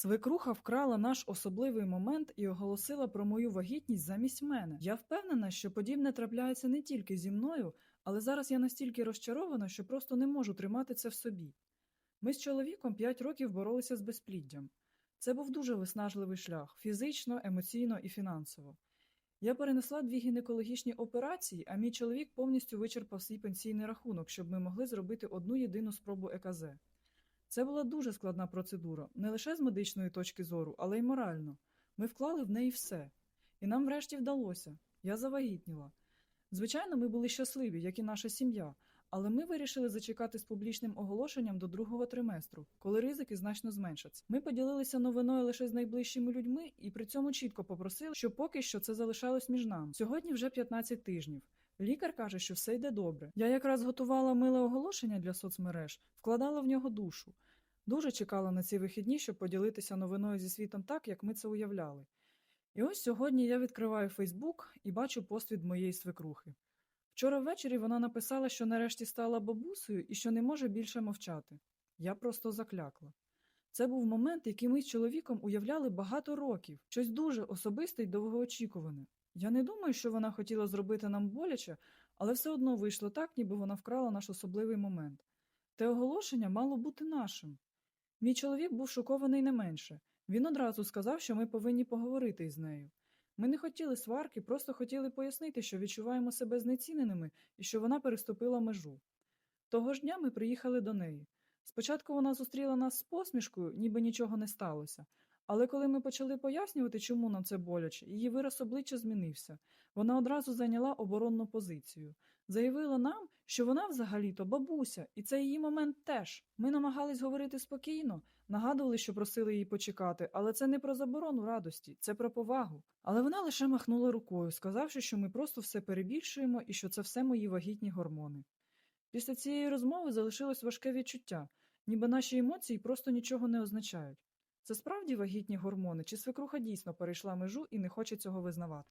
Свекруха вкрала наш особливий момент і оголосила про мою вагітність замість мене. Я впевнена, що подібне трапляється не тільки зі мною, але зараз я настільки розчарована, що просто не можу тримати це в собі. Ми з чоловіком п'ять років боролися з безпліддям. Це був дуже виснажливий шлях фізично, емоційно і фінансово. Я перенесла дві гінекологічні операції, а мій чоловік повністю вичерпав свій пенсійний рахунок, щоб ми могли зробити одну єдину спробу ЕКЗ. Це була дуже складна процедура, не лише з медичної точки зору, але й морально. Ми вклали в неї все. І нам врешті вдалося. Я завагітніла. Звичайно, ми були щасливі, як і наша сім'я, але ми вирішили зачекати з публічним оголошенням до другого триместру, коли ризики значно зменшаться. Ми поділилися новиною лише з найближчими людьми і при цьому чітко попросили, що поки що це залишалось між нами. Сьогодні вже 15 тижнів. Лікар каже, що все йде добре. Я якраз готувала миле оголошення для соцмереж, вкладала в нього душу. Дуже чекала на ці вихідні, щоб поділитися новиною зі світом так, як ми це уявляли. І ось сьогодні я відкриваю Фейсбук і бачу пост від моєї свекрухи. Вчора ввечері вона написала, що нарешті стала бабусею і що не може більше мовчати. Я просто заклякла. Це був момент, який ми з чоловіком уявляли багато років, щось дуже особисте й довгоочікуване. Я не думаю, що вона хотіла зробити нам боляче, але все одно вийшло так, ніби вона вкрала наш особливий момент. Те оголошення мало бути нашим. Мій чоловік був шокований не менше. Він одразу сказав, що ми повинні поговорити із нею. Ми не хотіли сварки, просто хотіли пояснити, що відчуваємо себе знеціненими і що вона переступила межу. Того ж дня ми приїхали до неї. Спочатку вона зустріла нас з посмішкою, ніби нічого не сталося. Але коли ми почали пояснювати, чому нам це боляче, її вираз обличчя змінився. Вона одразу зайняла оборонну позицію. Заявила нам, що вона взагалі-то бабуся, і це її момент теж. Ми намагались говорити спокійно, нагадували, що просили її почекати, але це не про заборону радості, це про повагу. Але вона лише махнула рукою, сказавши, що ми просто все перебільшуємо і що це все мої вагітні гормони. Після цієї розмови залишилось важке відчуття, ніби наші емоції просто нічого не означають. Це справді вагітні гормони, чи свекруха дійсно перейшла межу і не хоче цього визнавати?